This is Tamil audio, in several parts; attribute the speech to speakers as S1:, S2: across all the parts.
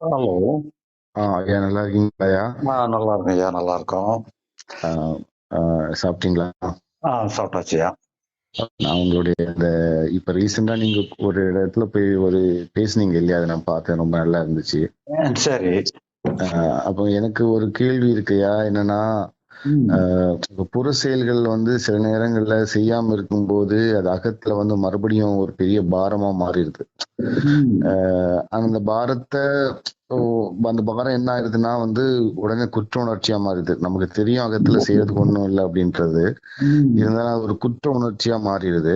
S1: ஹலோ.
S2: ஆ ஐயா நல்லா இருக்கீங்களாயா
S1: ஆ நல்லா இருக்கேன் ஐயா நல்லா இருக்கோம்.
S2: ஆ, ஆ, சாப்பிட்டீங்களா?
S1: ஆ சாப்பிட்டாச்சியா
S2: நான் உங்களுடைய இந்த இப்ப ரீசெண்டா நீங்க ஒரு இடத்துல போய் ஒரு பேசுனீங்க இல்லையா? அதை நான் பார்த்தேன் ரொம்ப நல்லா இருந்துச்சு.
S1: சரி.
S2: ஆ, அப்போ எனக்கு ஒரு கேள்வி இருக்குயா என்னன்னா புற செயல்கள் வந்து சில நேரங்கள்ல செய்யாம இருக்கும்போது அது அகத்துல வந்து மறுபடியும் ஒரு பெரிய பாரமா மாறிடுது. அந்த பாரத்தை அந்த பாரம் என்ன ஆயிருதுன்னா வந்து உடனே குற்ற உணர்ச்சியா மாறிடுது. நமக்கு தெரியும் அகத்துல செய்யறதுக்கு ஒண்ணும் இல்லை அப்படின்றது. இருந்தாலும் அது ஒரு குற்ற உணர்ச்சியா மாறிடுது.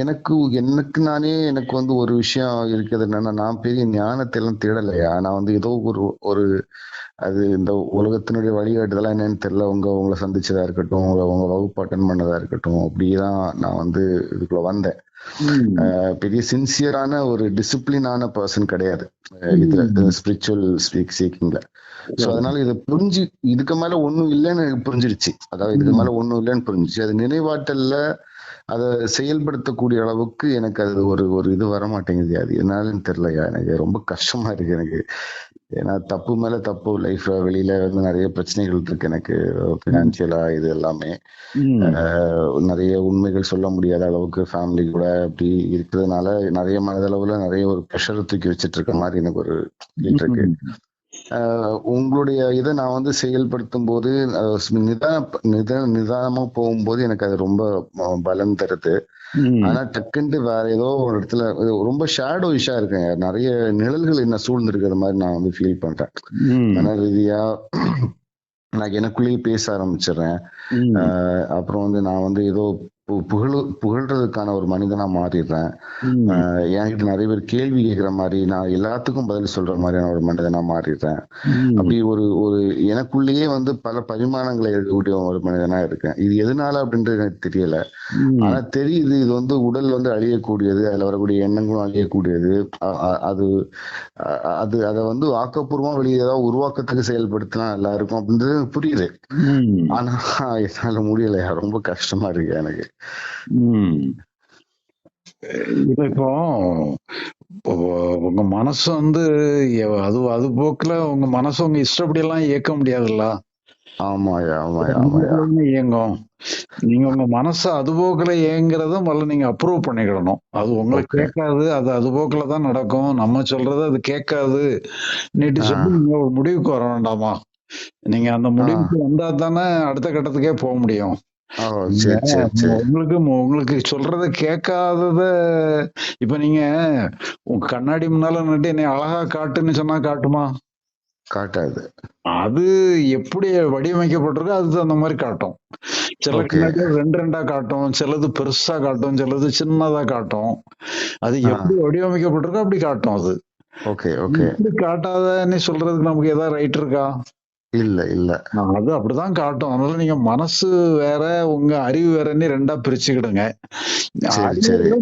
S2: எனக்கு எனக்கு நானே எனக்கு வந்து ஒரு விஷயம் இருக்குது என்னன்னா நான் பெரிய ஞானத்தை எல்லாம் தேடலையா? நான் வந்து ஏதோ ஒரு ஒரு அது இந்த உலகத்தினுடைய வழிகாட்டுதெல்லாம் என்னன்னு தெரியல. உங்க உங்களை சந்திச்சதா இருக்கட்டும் உங்க உங்க வகுப்பு அட்டன் பண்ணதா இருக்கட்டும் அப்படிதான் நான் வந்து இதுக்குள்ள வந்தேன். பெரிய சின்சியரான ஒரு டிசிப்ளினான பர்சன் கிடையாது. இதுல ஸ்பிரிச்சுவல் ஸ்பீக் சீக்கிங்ல சோ அதனால இதை புரிஞ்சு இதுக்கு மேல ஒண்ணும் இல்லைன்னு எனக்கு புரிஞ்சிருச்சு. அதாவது இதுக்கு மேல ஒண்ணும் இல்லைன்னு புரிஞ்சிச்சு அது நினைவாற்றல்ல அதை செயல்படுத்தக்கூடிய அளவுக்கு எனக்கு அது ஒரு ஒரு இது வர மாட்டேங்குது அது என்னன்னு தெரியலையா? எனக்கு ரொம்ப கஷ்டமா இருக்கு எனக்கு. ஏன்னா தப்பு மேல தப்பு. லைஃப்ல வெளியில வந்து நிறைய பிரச்சனைகள் இருக்கு எனக்கு. பினான்சியலா இது எல்லாமே. நிறைய உண்மைகள் சொல்ல முடியாத அளவுக்கு ஃபேமிலி கூட அப்படி இருக்கிறதுனால நிறைய மனதளவுல நிறைய ஒரு ப்ரெஷர் தூக்கி வச்சிட்டு இருக்க மாதிரி எனக்கு ஒரு இருக்கு. உங்களுடைய இதை நான் வந்து செயல்படுத்தும் போது ஆஹ் நிதான நித நிதானமா போகும்போது எனக்கு அது ரொம்ப பலம் தருது. ஆனா டக்குன்ட்டு வேற ஏதோ ஒரு இடத்துல ரொம்ப ஷேடோ இஷா இருக்கேன். நிறைய நிழல்கள் என்ன சூழ்ந்திருக்கிற மாதிரி நான் வந்து ஃபீல் பண்றேன். மன ரீதியா நான் எனக்குள்ளேயே பேச ஆரம்பிச்சிடுறேன். அப்புறம் வந்து நான் வந்து ஏதோ புகழு புகழ்றதுக்கான ஒரு மனிதனா மாறிடுறேன். என்கிட்ட நிறைய பேர் கேள்வி கேட்கிற மாதிரி நான் எல்லாத்துக்கும் பதில் சொல்ற மாதிரியான ஒரு மனிதனா மாறிடுறேன். அப்படி ஒரு ஒரு எனக்குள்ளேயே வந்து பல பரிமாணங்களை எடுக்கக்கூடிய ஒரு மனிதனா இருக்கேன். இது எதனால அப்படின்றது எனக்கு தெரியல. ஆனா தெரியுது இது வந்து உடல் வந்து அழியக்கூடியது அதுல வரக்கூடிய எண்ணங்களும் அழியக்கூடியது. அது அது அதை வந்து ஆக்கப்பூர்வமா வெளியே ஏதாவது உருவாக்கத்துக்கு செயல்படுத்தினா நல்லா இருக்கும் அப்படின்றது புரியுது. ஆனா என்னால முடியலையா? ரொம்ப கஷ்டமா இருக்கு எனக்கு.
S1: இப்போ உங்க மனசு வந்து அது அது போக்குல உங்க மனசு உங்க இஷ்டப்படி எல்லாம் இயக்க முடியாதுல்ல
S2: ஆமாயா ஆமாயா ஆமாயா
S1: அதுபோக்குல இயங்கும். நீங்க உங்க மனச அது போக்குல இயங்குறத முதல்ல நீங்க அப்ரூவ் பண்ணிக்கிடணும். அது உங்களுக்கு
S2: Okay.
S1: கேட்காது அது அது போக்குல தான் நடக்கும். நம்ம சொல்றது அது கேட்காது. நீட்டு. சொல்லி நீங்க ஒரு முடிவுக்கு வர வேண்டாமா நீங்க அந்த முடிவுக்கு வந்தா தானே அடுத்த கட்டத்துக்கே போக முடியும். உங்களுக்கு உங்களுக்கு சொல்றத கேட்காதத இப்ப நீங்க உங்க கண்ணாடி முன்னால நின்று என்னை அழகா காட்டுன்னு சொன்னா காட்டுமா?
S2: காட்டாது.
S1: அது எப்படி வடிவமைக்கப்பட்டிருக்கோ அது அந்த மாதிரி காட்டும். சில. கண்ணாடி ரெண்டு ரெண்டா காட்டும் சிலது பெருசா காட்டும் சிலது சின்னதா காட்டும். அது. எப்படி வடிவமைக்கப்பட்டிருக்கோ அப்படி காட்டும் அது.
S2: Okay okay.
S1: காட்டாதன்னு சொல்றதுக்கு நமக்கு ஏதாவது ரைட் இருக்கா?
S2: இல்ல இல்ல.
S1: அது அப்படிதான் காட்டும். அதனால நீங்க மனசு வேற உங்க அறிவு வேறன்னு ரெண்டா பிரிச்சுக்கிடுங்க.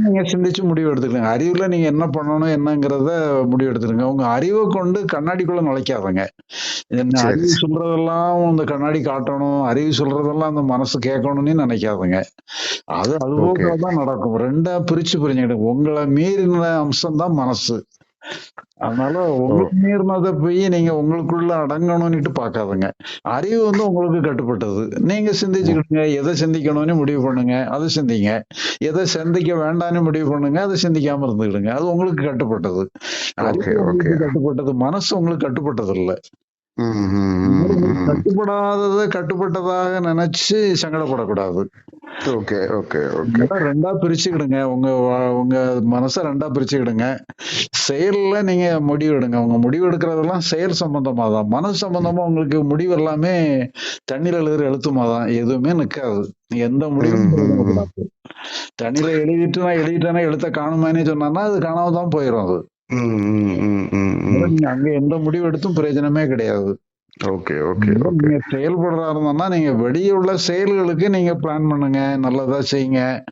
S1: நீங்க சிந்திச்சு முடிவு எடுத்துக்கங்க அறிவுல நீங்க என்ன பண்ணணும் என்னங்கிறத முடிவு எடுத்துருங்க உங்க அறிவை கொண்டு கண்ணாடிக்குள்ள நுழைக்காதங்க. அறிவு. சொல்றதெல்லாம் இந்த கண்ணாடி காட்டணும் அறிவு சொல்றதெல்லாம் அந்த மனசு கேட்கணும்னு நினைக்காதுங்க. அது அது
S2: Okay.
S1: போல தான் நடக்கும். ரெண்டா பிரிச்சு புரிஞ்சுக்கிடுங்க. உங்களை மீறின அம்சம் தான் மனசு. அதனால உங்களுக்கு மீறினதை போய் நீங்க உங்களுக்குள்ள அடங்கணும்னுட்டு பார்க்காதுங்க. அறிவு வந்து உங்களுக்கு கட்டுப்பட்டது. நீங்க சிந்திச்சுக்கிடுங்க எதை சிந்திக்கணும்னு முடிவு பண்ணுங்க. அதை சிந்திங்க. எதை சிந்திக்க வேண்டாம்னு முடிவு பண்ணுங்க. அதை சிந்திக்காம இருந்துக்கிடுங்க. அது உங்களுக்கு கட்டுப்பட்டது. கட்டுப்பட்டது. மனசு உங்களுக்கு கட்டுப்பட்டது இல்ல. கட்டுப்படாததை கட்டுப்பட்டதாக நினைச்சு சங்கடப்படக்கூடாது.
S2: Okay okay okay.
S1: ரெண்டா பிரிச்சுக்கிடுங்க. உங்க உங்க மனசை ரெண்டா பிரிச்சுக்கிடுங்க. செயல்ல நீங்க முடிவு எடுங்க. உங்க முடிவு எடுக்கிறதெல்லாம் செயல் சம்பந்தமா தான் மனசு சம்பந்தமா உங்களுக்கு முடிவு எல்லாமே தண்ணியில எழுதுற எழுத்துமா தான் எதுவுமே நிக்காது. எந்த முடிவும் தண்ணியில எழுதிட்டு நான் எழுதிட்டேன்னா எழுத்த காணுமான்னு சொன்னா அது காணாம தான் போயிடும் அது. அங்க எந்த முடிவு எடுத்தும் பிரயோஜனமே கிடையாது.
S2: ஓகே ஓகே
S1: நீங்க செயல்படுறா இருந்தோம்னா நீங்க வெளியே உள்ள செயல்களுக்கு நீங்க பிளான் பண்ணுங்க. நல்லதா செய்யுங்க.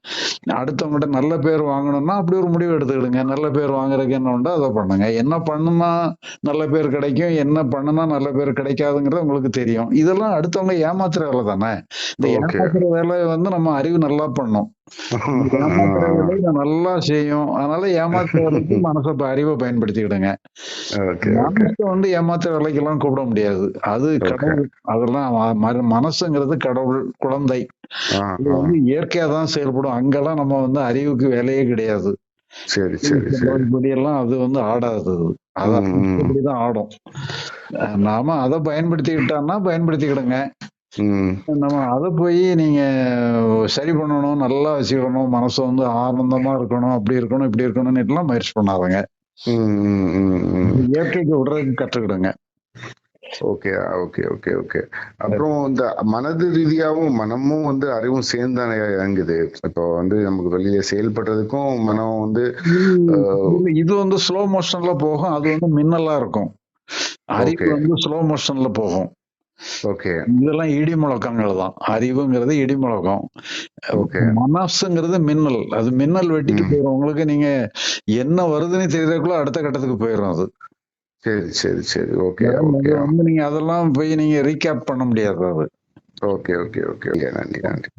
S1: அடுத்தவங்ககிட்ட நல்ல பேர் வாங்கணும்னா அப்படி ஒரு முடிவு எடுத்துக்கிடுங்க. நல்ல பேர் வாங்குறதுக்கு என்ன உண்டோ அதை பண்ணுங்க. என்ன பண்ணுனா நல்ல பேர் கிடைக்கும் என்ன பண்ணுனா நல்ல பேர் கிடைக்காதுங்கிறது உங்களுக்கு தெரியும். இதெல்லாம் அடுத்தவங்க ஏமாத்துற வேலை தானே? இந்த. ஏமாத்துற வேலையை வந்து நம்ம அறிவு நல்லா பண்ணும். நல்லா செய்யும். அதனால ஏமாத்துற வேலைக்கு மனசை அறிவை பயன்படுத்திக்கிடுங்க. வந்து ஏமாத்துற வேலைக்கெல்லாம் கூப்பிட முடியாது. அது. கடவுள் அதெல்லாம் மனசுங்கிறது கடவுள் குழந்தை. வந்து இயற்கையா தான் செயல்படும். அங்கெல்லாம் நம்ம வந்து அறிவுக்கு வேலையே கிடையாது.
S2: சரி சரி
S1: இப்படியெல்லாம் அது வந்து ஆடாது அது. அதான் ஆடும். நாம அதை பயன்படுத்திக்கிட்டோம்னா பயன்படுத்திக்கிடுங்க. நம்ம அதை போய் நீங்க சரி பண்ணணும் நல்லா வச்சுக்கணும் மனசு வந்து ஆனந்தமா இருக்கணும் அப்படி இருக்கணும் இப்படி இருக்கணும்னு எல்லாம் முயற்சி பண்ணாதங்க. இயற்கைக்கு விடுறதுக்கு கற்றுக்கிடுங்க.
S2: Okay okay okay okay. அப்புறம் இந்த மனது ரீதியாவும் மனமும் வந்து அறிவும் சேர்ந்து தானே இயங்குது இப்போ வந்து நமக்கு வெளியில செயல்படுறதுக்கும் மனம் வந்து
S1: இது வந்து ஸ்லோ மோஷன்ல போகும் அது வந்து மின்னலா இருக்கும். அறிவு. வந்து ஸ்லோ மோஷன்ல போகும்.
S2: ஓகே.
S1: இதெல்லாம் இடி முழக்கங்கள் தான் அறிவுங்கிறது இடி முழக்கம்
S2: ஓகே.
S1: மனசுங்கிறது மின்னல். அது மின்னல். போயிடும் உங்களுக்கு நீங்க என்ன வருதுன்னு தெரியறதுக்குள்ள அடுத்த கட்டத்துக்கு போயிடும் அது.
S2: சரி சரி சரி. Okay okay.
S1: வந்து நீங்க அதெல்லாம் போய் நீங்க ரீகேப் பண்ண முடியாது அது.
S2: Okay okay. ஓகே நன்றி நன்றி.